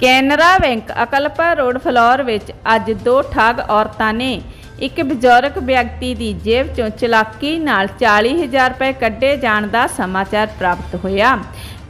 Canara bank ਅਕਲਪਾ road floor ਵਿੱਚ ਅੱਜ ਦੋ ਠਾਗ ਔਰਤਾਂ ਨੇ ਇੱਕ ਬਜ਼ੁਰਗ ਵਿਅਕਤੀ ਦੀ ਜੇਬ ਚੋਂ ਚਲਾਕੀ ਨਾਲ 40000 ਰੁਪਏ ਕੱਢੇ ਜਾਣ ਦਾ ਸਮਾਚਾਰ ਪ੍ਰਾਪਤ ਹੋਇਆ।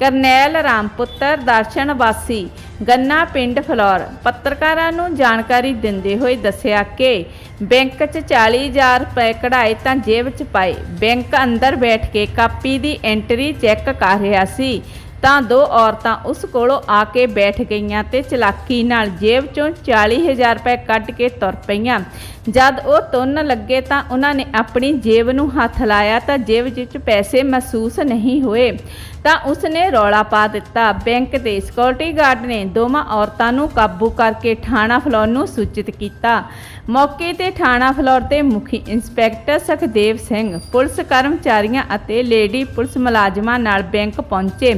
ਕਰਨੈਲ ਰਾਮਪੁੱਤਰ ਦਰਸ਼ਨ ਵਾਸੀ ਗੰਨਾ ਪਿੰਡ ਫਲੋਰ ਪੱਤਰਕਾਰਾਂ ਨੂੰ ਜਾਣਕਾਰੀ ਦਿੰਦੇ ਹੋਏ ਦੱਸਿਆ ਕਿ ਬੈਂਕ 'ਚ 40000 ਰੁਪਏ ਕਢਾਏ ਤਾਂ ਜੇਬ 'ਚ ਪਾਏ। ਬੈਂਕ ਅੰਦਰ ਬੈਠ ਕੇ ਕਾਪੀ ਦੀ ਐਂਟਰੀ ਚੈੱਕ ਕਰ ਰਿਹਾ ਸੀ। ਤਾਂ ਦੋ ਔਰਤਾਂ ਉਸ ਕੋਲੋਂ ਆ ਕੇ ਬੈਠ ਗਈਆਂ ਤੇ ਚਲਾਕੀ ਨਾਲ ਜੇਬ ਚੋਂ 40000 ਰੁਪਏ ਕੱਢ ਕੇ ਤੁਰ ਪਈਆਂ। ਜਦ ਉਹ ਤੁਰਨ ਲੱਗੇ ਤਾਂ ਉਹਨਾਂ ਨੇ ਆਪਣੀ ਜੇਬ ਨੂੰ ਹੱਥ ਲਾਇਆ ਤਾਂ ਜੇਬ ਵਿੱਚ ਪੈਸੇ ਮਹਿਸੂਸ ਨਹੀਂ ਹੋਏ। ਤਾਂ ਉਸਨੇ ਰੌਲਾ ਪਾ ਦਿੱਤਾ। ਬੈਂਕ ਦੇ ਸਿਕਿਉਰਿਟੀ ਗਾਰਡ ਨੇ ਦੋਵਾਂ ਔਰਤਾਂ ਨੂੰ ਕਾਬੂ ਕਰਕੇ ਥਾਣਾ ਫਲੋਰ ਨੂੰ ਸੂਚਿਤ ਕੀਤਾ। ਮੌਕੇ ਤੇ ਥਾਣਾ ਫਲੋਰ ਦੇ ਮੁਖੀ ਇੰਸਪੈਕਟਰ ਸੁਖਦੇਵ ਸਿੰਘ, ਪੁਲਿਸ ਕਰਮਚਾਰੀਆਂ ਅਤੇ ਲੇਡੀ ਪੁਲਿਸ ਮੁਲਾਜ਼ਮਾਂ ਨਾਲ ਬੈਂਕ ਪਹੁੰਚੇ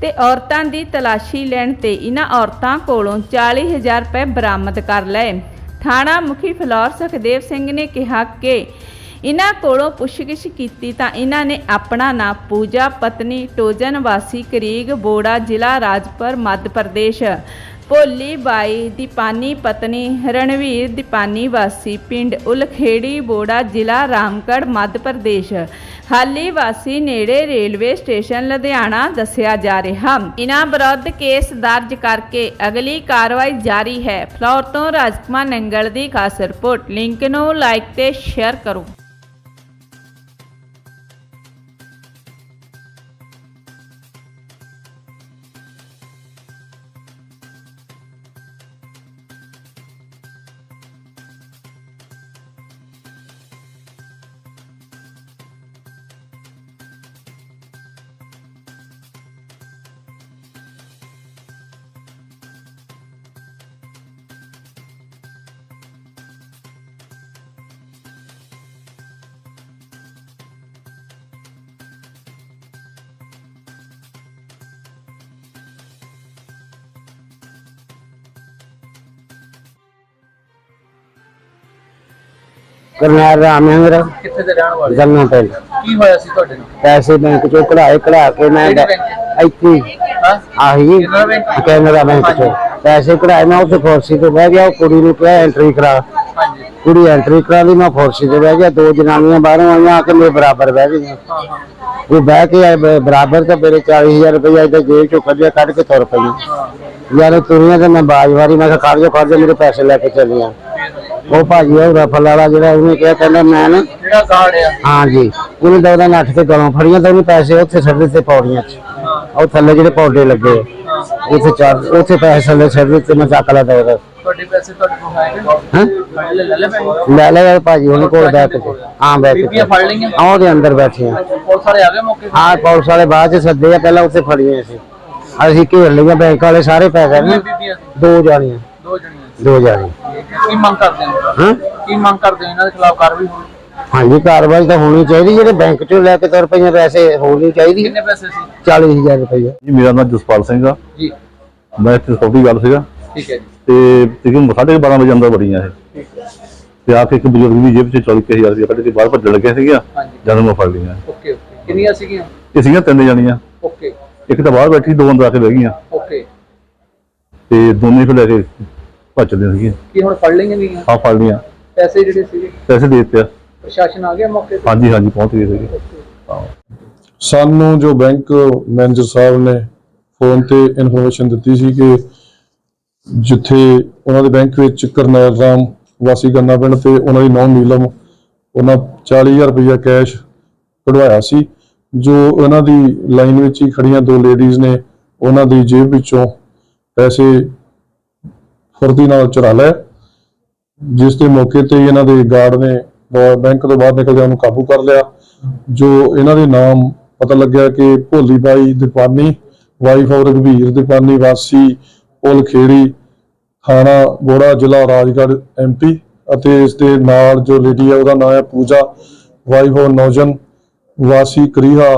ਤੇ ਔਰਤਾਂ ਦੀ ਤਲਾਸ਼ੀ ਲੈਣ ਤੇ ਇਹਨਾਂ ਔਰਤਾਂ ਕੋਲੋਂ 40000 ਰੁਪਏ ਬਰਾਮਦ ਕਰ ਲਏ। ਥਾਣਾ ਮੁਖੀ ਫਲੌਰ ਸੁਖਦੇਵ ਸਿੰਘ ਨੇ ਕਿਹਾ ਕਿ ਇਹਨਾਂ ਕੋਲੋਂ ਪੁੱਛਗਿੱਛ ਕੀਤੀ ਤਾਂ ਇਹਨਾਂ ਨੇ ਆਪਣਾ ਨਾਂ ਪੂਜਾ ਪਤਨੀ ਟੋਜਨ ਵਾਸੀ ਕਰੀਗ ਬੋੜਾ ਜ਼ਿਲ੍ਹਾ ਰਾਜਪੁਰ, ਮੱਧ ਪ੍ਰਦੇਸ਼। ਭੋਲੀ ਬਾਈ ਦੀਪਾਨੀ ਪਤਨੀ, ਰਣਵੀਰ ਦੀਪਾਨੀ ਵਾਸੀ, ਪਿੰਡ ਉਲਖੇੜੀ ਬੋੜਾ, ਜ਼ਿਲ੍ਹਾ ਰਾਮਗੜ੍ਹ, ਮੱਧ ਪ੍ਰਦੇਸ਼। ਹਾਲੀ ਵਾਸੀ ਨੇੜੇ ਰੇਲਵੇ ਸਟੇਸ਼ਨ ਲੁਧਿਆਣਾ ਦੱਸਿਆ ਜਾ ਰਿਹਾ। ਇਨ੍ਹਾਂ ਵਿਰੁੱਧ ਕੇਸ ਦਰਜ ਕਰਕੇ ਅਗਲੀ ਕਾਰਵਾਈ ਜਾਰੀ ਹੈ। ਫਲੋਰ ਤੋਂ ਰਾਜਕੁਮਾਰ ਨੰਗਲ ਦੀ ਖਾਸ ਰਿਪੋਰਟ। ਲਿੰਕ ਨੂੰ ਲਾਈਕ ਤੇ ਸ਼ੇਅਰ ਕਰੋ। ਕਰਨੈਲ ਰਾਮਿੰਦਰ ਕਿੱਥੇ ਦੇ ਰਹਿਣ ਵਾਲੇ? ਗੰਨਾ ਪਿੰਡ। ਕੀ ਹੋਇਆ ਸੀ ਤੁਹਾਡੇ ਨਾਲ? ਪੈਸੇ ਬੈਂਕ ਚੋਂ ਕਢਾਏ ਕਢਾ ਕੇ ਮੈਂ ਕਿਹੜੇ ਇੱਥੇ ਹਾਂ। ਆਹੀ। ਕੈਨਰਾ ਬੈਂਕ? ਕੈਨਰਾ ਬੈਂਕ ਚੋਂ। ਪੈਸੇ ਕਢਾਏ ਮੈਂ ਉੱਥੇ ਫੋਰਸੀ ਤੋਂ ਬਹਿ ਗਿਆ ਉਹ ਕੁੜੀ ਨੂੰ ਕਿਹਾ ਐਂਟਰੀ ਕਰਾ। ਹਾਂਜੀ। ਕੁੜੀ ਐਂਟਰੀ ਕਰਾ ਲਈ ਮੈਂ ਫੋਰਸੀ ਤੇ ਬਹਿ ਗਿਆ ਦੋ ਜਨਾਨੀਆਂ ਬਾਹਰੋਂ ਆਈਆਂ ਆ ਕੇ ਮੇਰੇ ਬਰਾਬਰ ਬਹਿ ਗਈਆਂ। ਹਾਂ ਹਾਂ। ਉਹ ਬਹਿ ਕੇ ਆਏ ਬ- ਬਰਾਬਰ ਤੇ ਮੇਰੇ 40000 ਰੁਪਏ ਇਹਦੇ ਜੇਬ ਚੋਂ ਕੱਢਿਆ ਕੱਢ ਕੇ ਤੁਰ ਪਈਆਂ। ਯਾਰ ਤੁਰੀਆਂ ਤੇ ਮੈਂ ਬਾਜ ਵਾਰੀ ਮੈਂ ਕਿਹਾ ਖੜ ਜਾ ਖੜ ਜਾ ਮੇਰੇ ਪੈਸੇ ਲੈ ਕੇ ਚੱਲੀਆਂ। ਉਹ ਭਾਜੀ ਉਹ ਰਫਲ ਵਾਲਾ ਜਿਹੜਾ ਉਹਨੇ ਕਿਹਾ ਕਹਿੰਦਾ ਮੈਂ ਨਾ ਜਿਹੜਾ ਗਾਰਡ ਆ। ਹਾਂ ਜੀ ਉਹਨੇ ਦੌੜਾ ਨੱਠ ਕੇ ਗਲੋਂ ਫੜੀਆਂ ਤਾਂ ਉਹਨੇ ਪੈਸੇ ਉੱਥੇ ਛੱਡ ਦਿੱਤੇ ਪੌੜੀਆਂ 'ਚ। ਉਹ ਥੱਲੇ ਜਿਹੜੇ ਪੌੜੇ ਲੱਗੇ ਉੱਥੇ ਚਾਰ ਉੱਥੇ ਪੈਸੇ ਥੱਲੇ ਛੱਡ ਦਿੱਤੇ ਮੈਂ ਚੱਕ ਲਿਆ ਦੌੜਾ ਤੁਹਾਡੇ ਪੈਸੇ ਤੁਹਾਡੇ ਕੋਲ ਹੈਗੇ ਹਾਂ? ਲੈ ਲੈ ਲੈ ਪੈਸੇ ਲੈ ਲੈ ਭਾਜੀ ਉਹਨੇ ਕੋਲ ਬੈਠ ਕੇ। ਹਾਂ ਬੈਠ ਕੇ। ਬੀਬੀਆਂ ਫੜ ਲਈਆਂ। ਆਹ ਉਹਦੇ ਅੰਦਰ ਬੈਠੇ ਆ। ਪੁਲਿਸ ਵਾਲੇ ਆ ਗਏ ਮੌਕੇ ਤੇ? ਹਾਂ ਪੁਲਿਸ ਵਾਲੇ ਬਾਅਦ ਚ ਸੱਦੇ ਆ ਪਹਿਲਾਂ ਉੱਥੇ ਫੜੀਆਂ ਸੀ। ਅਸੀਂ ਘੇਰ ਲਈਆਂ ਬੈਂਕ ਵਾਲੇ ਸਾਰੇ ਪੈਸੇ ਨੇ? ਦੋ ਜਾਣੀਆਂ। ਦੋ ਜਣੀਆਂ। ਦੋ ਜਾਣੇ ਕੀ ਮੰਗ ਕਰਦੇ ਹੋ? ਹਾਂ? ਕੀ ਮੰਗ ਕਰਦੇ ਹੋ? ਇਹਨਾਂ ਦੇ ਖਿਲਾਫ ਕਾਰਵਾਈ ਹੋਣੀ? ਹਾਂਜੀ ਕਾਰਵਾਈ ਤਾਂ ਹੋਣੀ ਚਾਹੀਦੀ ਜਿਹੜੇ ਬੈਂਕ ਚੋਂ ਲੈ ਕੇ ਤੁਰ ਪਈਆਂ ਪੈਸੇ ਹੋਣੀ ਚਾਹੀਦੀ। ਕਿੰਨੇ ਪੈਸੇ ਸੀ? 40000 ਰੁਪਏ ਜੀ ਮੇਰਾ ਨਾਮ ਜਸਪਾਲ ਸਿੰਘ ਆ। ਜੀ। ਮੈਂ ਇੱਥੇ ਸੌਦੀ ਗੱਲ ਸੀਗਾ। ਠੀਕ ਹੈ ਜੀ। ਤੇ ਤਕਰੀਬਨ ਸਾਢੇ ਕੁ ਬਾਰਾਂ ਵਜੇ ਅੰਦਰ ਵੜੀਆਂ ਇਹ। ਤੇ ਆ ਕੇ ਇੱਕ ਬਜ਼ੁਰਗ ਦੀ ਜੇਬ 'ਚ 40000 ਰੁਪਏ ਕੱਢ ਕੇ ਬਾਹਰ ਭੱਜਣ ਲੱਗਿਆ ਸੀਗਾ। ਜਦੋਂ ਮੈਂ ਫੜ ਲਈਆਂ। Okay okay. ਕਿੰਨੀਆਂ ਸੀਗੀਆਂ? ਇਹ ਸੀਗੀਆਂ ਤਿੰਨ ਜਾਣੀਆਂ। ਓਕੇ। ਇੱਕ ਤਾਂ ਬਾਹਰ ਬੈਠੀ ਦੋ ਅੰਦਰ ਆ ਕੇ ਬਹਿ ਗਈਆਂ। ਓਕੇ। ਤੇ ਦੋਨੇ ਫਿਰ ਲੈ ਕੇ ਭੱਜਦੇ ਸੀਗੇ। ਕੀ ਹੁਣ ਫੜ ਲਈਆਂ ਗਈਆਂ? ਆ ਫੜ ਲਈਆਂ। ਪੈਸੇ ਜਿਹੜੇ ਸੀਗੇ? ਪੈਸੇ ਦੇ ਦਿੱਤੇ ਆ। ਪ੍ਰਸ਼ਾਸਨ ਆ ਗਿਆ ਮੌਕੇ ਤੇ? ਹਾਂਜੀ ਹਾਂਜੀ ਪਹੁੰਚ ਗਏ ਸੀਗੇ। ਹਾਂ। ਸਾਨੂੰ ਜੋ ਬੈਂਕ ਮੈਨੇਜਰ ਸਾਹਿਬ ਨੇ ਫੋਨ ਤੇ ਇਨਫੋਰਮੇਸ਼ਨ ਦਿੱਤੀ ਸੀ ਕਿ ਜਿੱਥੇ ਉਹਨਾਂ ਦੇ ਬੈਂਕ ਵਿੱਚ ਕਰਨੈਲ ਰਾਮ ਵਾਸੀ ਗੰਨਾ ਪਿੰਡ ਤੇ ਉਹਨਾਂ ਦੀ ਨੌਂ ਨੀਲਮ ਉਹਨਾਂ 40000 ਰੁਪਇਆ ਕੈਸ਼ ਕਢਵਾਇਆ ਸੀ ਜੋ ਉਹਨਾਂ ਦੀ ਲਾਈਨ ਵਿੱਚ ਹੀ ਖੜੀਆਂ ਦੋ ਲੇਡੀਜ਼ ਨੇ ਉਹਨਾਂ ਦੀ ਜੇਬ ਵਿੱਚੋਂ ਪੈਸੇ ਫੁਰਤੀ ਨਾਲ ਚੁਰਾ ਲਿਆ। ਜਿਸ ਦੇ ਮੌਕੇ ਤੇ ਇਹਨਾਂ ਦੇ ਗਾਰਡ ਨੇ ਬੈਂਕ ਤੋਂ ਬਾਹਰ ਨਿਕਲਦਿਆਂ ਉਹਨੂੰ ਕਾਬੂ ਕਰ ਲਿਆ। ਜੋ ਇਹਨਾਂ ਦੇ ਨਾਮ ਪਤਾ ਲੱਗਿਆ ਕਿ ਭੋਲੀ ਬਾਈ ਦੀਪਾਨੀ, ਵਾਈਫ ਆਫ ਰਘਵੀਰ ਦੀਪਾਨੀ, ਵਾਸੀ ਪੁਲ ਖੇੜੀ, ਥਾਣਾ ਬੋੜਾ ਜ਼ਿਲ੍ਹਾ ਰਾਜਗੜ੍ਹ ਐਮਪੀ ਅਤੇ ਇਸ ਦੇ ਨਾਲ ਜੋ ਲੇਡੀ ਹੈ ਉਹਦਾ ਨਾਮ ਹੈ ਪੂਜਾ, ਵਾਈਫ ਆਫ ਨੌਜਨ, ਵਾਸੀ ਕਰੀਹਾ,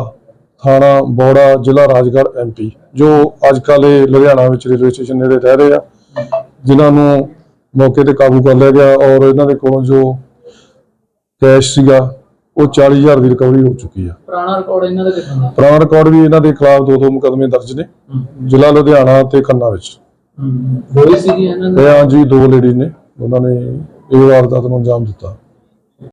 ਥਾਣਾ ਬੋੜਾ, ਜ਼ਿਲ੍ਹਾ ਰਾਜਗੜ੍ਹ ਐਮਪੀ ਜੋ ਅੱਜ ਕੱਲ੍ਹ ਲੁਧਿਆਣਾ ਵਿੱਚ ਰੇਲਵੇ ਸਟੇਸ਼ਨ ਨੇੜੇ ਰਹਿ ਰਹੇ ਆ। ਜਿਨ੍ਹਾਂ ਨੂੰ ਮੌਕੇ ਤੇ ਕਾਬੂ ਕਰ ਲਿਆ ਗਿਆ ਔਰ ਇਹਨਾਂ ਦੇ ਕੋਲੋਂ ਜੋ ਕੈਸ਼ ਸੀਗਾ ਉਹ 40000 ਦੀ ਰਿਕਵਰੀ ਹੋ ਚੁੱਕੀ ਆ। ਪੁਰਾਣਾ ਰਿਕਾਰਡ ਇਹਨਾਂ ਦਾ ਦਾ? ਪੁਰਾਣਾ ਰਿਕਾਰਡ ਵੀ ਇਹਨਾਂ ਦੇ ਖਿਲਾਫ ਦੋ ਦੋ ਮੁਕਦਮੇ ਦਰਜ ਨੇ ਜ਼ਿਲ੍ਹਾ ਲੁਧਿਆਣਾ ਤੇ ਖੰਨਾ ਵਿੱਚ। ਦੋਈ ਸੀਗੀਆਂ ਇਹਨਾਂ ਦੇ? ਹਾਂ ਜੀ ਦੋ ਲੇਡੀ ਨੇ। ਉਹਨਾਂ ਨੇ ਇਹ ਵਾਰਦਾਤ ਨੂੰ ਅੰਜਾਮ ਦਿੱਤਾ।